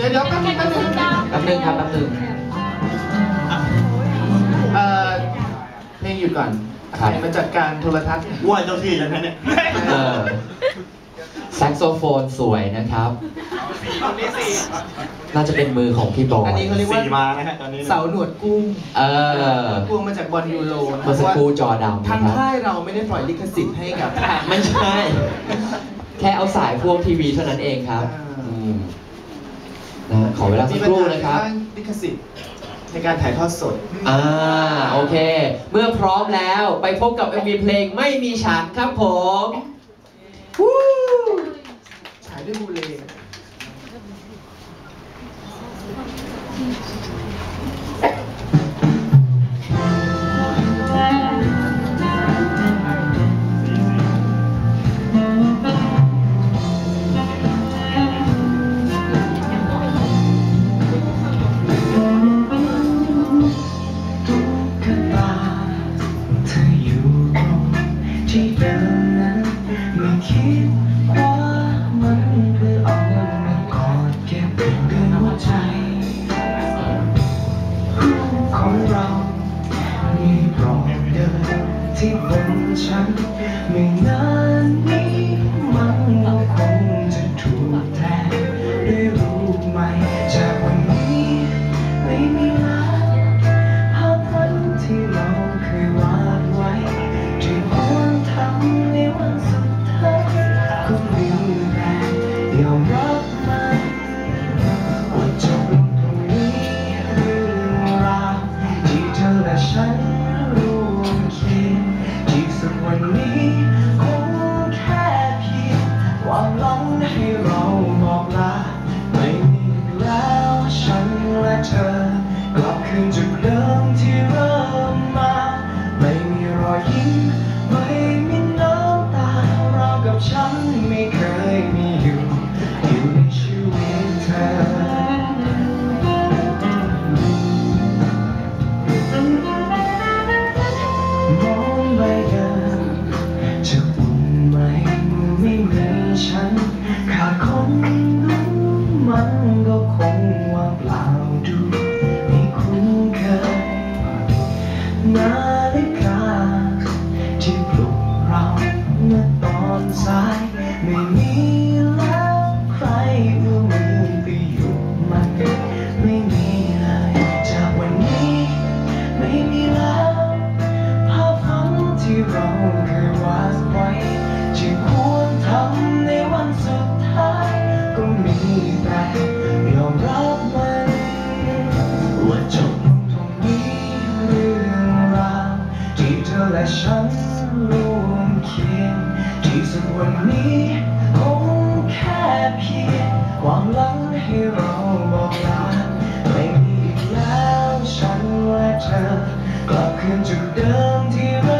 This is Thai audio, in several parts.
ดี๋ยวเดี๋ยวแป๊บนึงแป๊บนึงแป๊บนึงครับแป๊บนึงเอ่อเพลงหยุดก่อนครับมาจัดการโทรทัศน์ว่าเจ้าที่ยังไงเนี่ยเออแซกโซโฟนสวยนะครับ น่าจะเป็นมือของพี่บออัยนนี้เขาเรียกว่าสี่มานะฮะตอนนี้เสาหนวดกุ้ง เออกุ้งมาจากบอลยูโรนะเมื่อสักครู่จอดำทางนะครับค่ายเราไม่ได้ปล่อยลิขสิทธิ์ให้กับ ไม่ใช่ แค่เอาสายพ่วงทีวีเท่านั้นเองครับอ่าอืม นะฮะขอเวลาสักครู่นะครับมีปัญหาทางด้านลิขสิทธิ์ในการถ่ายทอดสด อ่า โอเค เมื่อพร้อมแล้วไปพบกับ MV เพลงไม่มีฉันครับผมวู้ฉายด้วยบูเล ที่บนฉันไม่นา และฉันร่วมเคียงที่สุดวันนี้คงแค่เพียงความหลังให้เราบอกลาไม่มีอีกแล้วฉันและเธอกลับคืนจุดเดิมที่เริ่มมา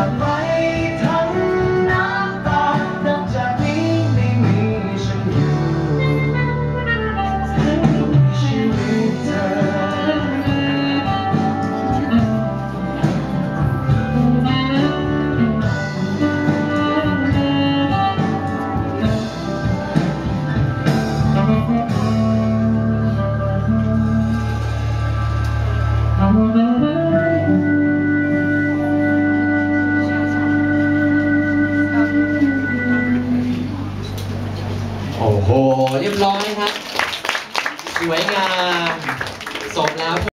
ก้ ครับ สวยงามสมแล้วเธอ